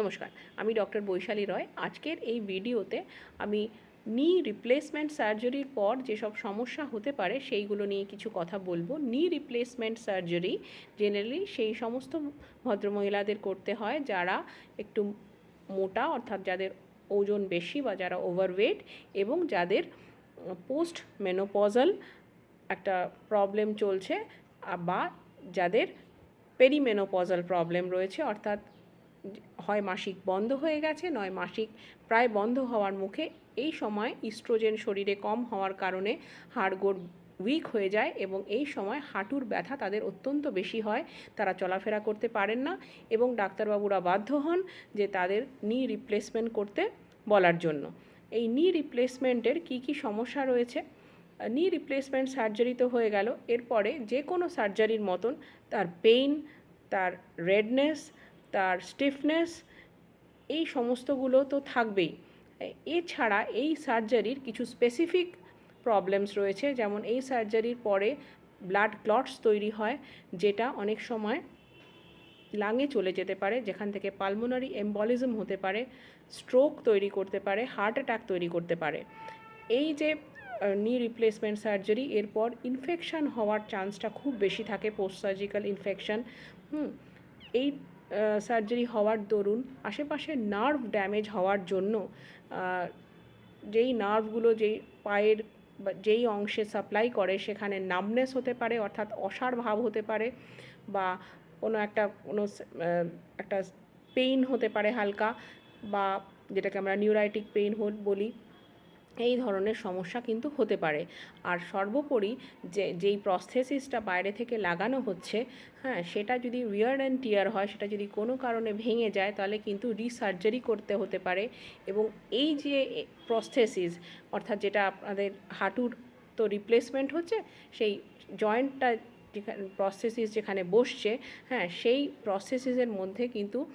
নমস্কার, আমি ডক্টর বৈশালী রয়। আজকের এই ভিডিওতে আমি নি রিপ্লেসমেন্ট সার্জারির পর যেসব সমস্যা হতে পারে সেইগুলো নিয়ে কিছু কথা বলব। নি রিপ্লেসমেন্ট সার্জারি জেনারেলি সেই সমস্ত ভদ্রমহিলাদের করতে হয় যারা একটু মোটা, অর্থাৎ যাদের ওজন বেশি বা যারা ওভারওয়েট এবং যাদের পোস্ট মেনোপজাল একটা প্রবলেম চলছে, বা যাদের পেরিমেনোপজাল প্রবলেম রয়েছে, অর্থাৎ হয় মাসিক বন্ধ হয়ে গেছে, নয় মাসিক প্রায় বন্ধ হওয়ার মুখে এই সময় ইস্ট্রোজেন শরীরে কম হওয়ার কারণে হাড়গোড় উইক হয়ে যায় এবং এই সময় হাঁটুর ব্যথা তাদের অত্যন্ত বেশি হয়, তারা চলাফেরা করতে পারেন না এবং ডাক্তারবাবুরা বাধ্য হন যে তাদের নি রিপ্লেসমেন্ট করতে বলার জন্য। এই নি রিপ্লেসমেন্টের কী কী সমস্যা রয়েছে? নি রিপ্লেসমেন্ট সার্জারি তো হয়ে গেল, এরপরে যে কোনো সার্জারির মতন তার পেইন তার রেডনেস তার স্টিফনেস এই সমস্তগুলো তো থাকবেই। এছাড়া এই সার্জারির কিছু স্পেসিফিক প্রবলেমস রয়েছে, যেমন এই সার্জারির পরে ব্লাড ক্লটস তৈরি হয়, যেটা অনেক সময় লাঙে চলে যেতে পারে, যেখান থেকে পালমোনারি এম্বলিজম হতে পারে স্ট্রোক তৈরি করতে পারে হার্ট অ্যাটাক তৈরি করতে পারে। এই যে নি রিপ্লেসমেন্ট সার্জারি এরপর ইনফেকশান হওয়ার চান্সটা খুব বেশি থাকে পোস্ট সার্জিক্যাল ইনফেকশন হুম, এই সার্জারি হওয়ার দরুন আশেপাশে নার্ভ ড্যামেজ হওয়ার জন্য যেই নার্ভগুলো যেই পায়ের যেই অংশে সাপ্লাই করে সেখানে নামনেস হতে পারে, অর্থাৎ অসার ভাব হতে পারে বা কোনো একটা কোনো একটা পেইন হতে পারে হালকা বা যেটাকে আমরা নিউরাইটিক পেইন বলি। এই ধরনের সমস্যা কিন্তু হতে পারে। আর সর্বোপরি যে, যেই প্রস্থেসিসটা বাইরে থেকে লাগানো হচ্ছে হ্যাঁ সেটা যদি উইয়ার অ্যান্ড টিয়ার হয়, সেটা যদি কোনো কারণে ভেঙে যায়, তাহলে কিন্তু রিসার্জারি করতে হতে পারে। এবং এই যে প্রস্থেসিস অর্থাৎ যেটা আপনাদের হাঁটুর তো রিপ্লেসমেন্ট হচ্ছে, সেই জয়েন্টটা যেখানে প্রসেসিস যেখানে বসছে হ্যাঁ সেই প্রসেসিসের মধ্যে কিন্তু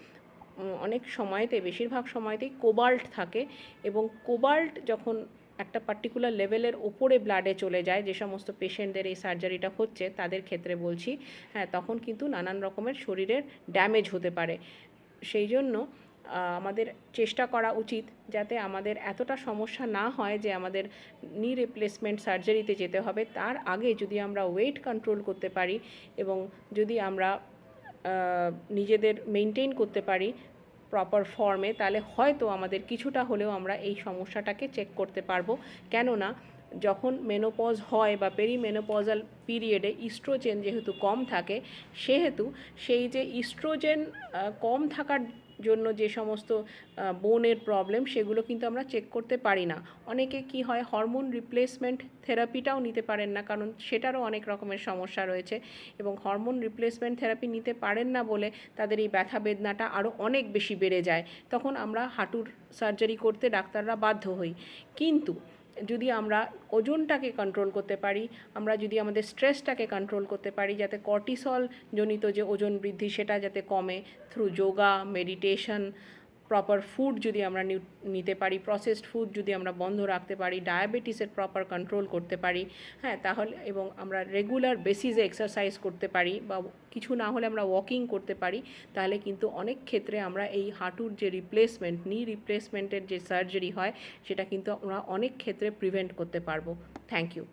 অনেক সময়তে, বেশিরভাগ সময়তেই কোবাল্ট থাকে। এবং কোবাল্ট যখন একটা পার্টিকুলার লেভেলের ওপরে ব্লাডে চলে যায়, যে সমস্ত পেশেন্টদের এই সার্জারিটা হচ্ছে, তাদের ক্ষেত্রে বলছি হ্যাঁ তখন কিন্তু নানান রকমের শরীরের ড্যামেজ হতে পারে। সেই জন্য আমাদের চেষ্টা করা উচিত যাতে আমাদের এতটা সমস্যা না হয় যে আমাদের নি রিপ্লেসমেন্ট সার্জারিতে যেতে হবে। তার আগে যদি আমরা ওয়েট কন্ট্রোল করতে পারি এবং যদি আমরা নিজেদের মেনটেন করতে পারি প্রপার ফর্মে তাহলে হয়তো আমাদের কিছুটা হলেও আমরা এই সমস্যাটাকে চেক করতে পারব। কেননা, যখন মেনোপজ হয় বা পেরি মেনোপজাল পিরিয়ডে ইস্ট্রোজেন যেহেতু কম থাকে, সেহেতু সেই যে ইস্ট্রোজেন কম থাকার জন্য যে সমস্ত বোনের প্রবলেম সেগুলো কিন্তু আমরা চেক করতে পারি না। অনেকে কি হয় হরমোন রিপ্লেসমেন্ট থেরাপিটাও নিতে পারেন না, কারণ সেটারও অনেক রকমের সমস্যা রয়েছে এবং হরমোন রিপ্লেসমেন্ট থেরাপি নিতে পারেন না বলে তাদের এই ব্যথা বেদনাটা আরও অনেক বেশি বেড়ে যায়। তখন আমরা হাঁটুর সার্জারি করতে ডাক্তাররা বাধ্য হই। কিন্তু যদি আমরা ওজনটাকে কন্ট্রোল করতে পারি, আমরা যদি আমাদের স্ট্রেসটাকে কন্ট্রোল করতে পারি, যাতে কর্টিসল জনিত যে ওজন বৃদ্ধি, সেটা যাতে কমে through yoga meditation proper food যদি আমরা নিতে পারি প্রসেসড ফুড যদি আমরা বন্ধ রাখতে পারি ডায়াবেটিসের প্রপার কন্ট্রোল করতে পারি হ্যাঁ তাহলে এবং আমরা রেগুলার বেসিসে এক্সারসাইজ করতে পারি বা কিছু না হলে আমরা ওয়াকিং করতে পারি, তাহলে কিন্তু অনেক ক্ষেত্রে আমরা এই হাঁটুর যে রিপ্লেসমেন্ট নি রিপ্লেসমেন্টের যে সার্জারি হয়, সেটা কিন্তু আমরা অনেক ক্ষেত্রে প্রিভেন্ট করতে পারব। Thank you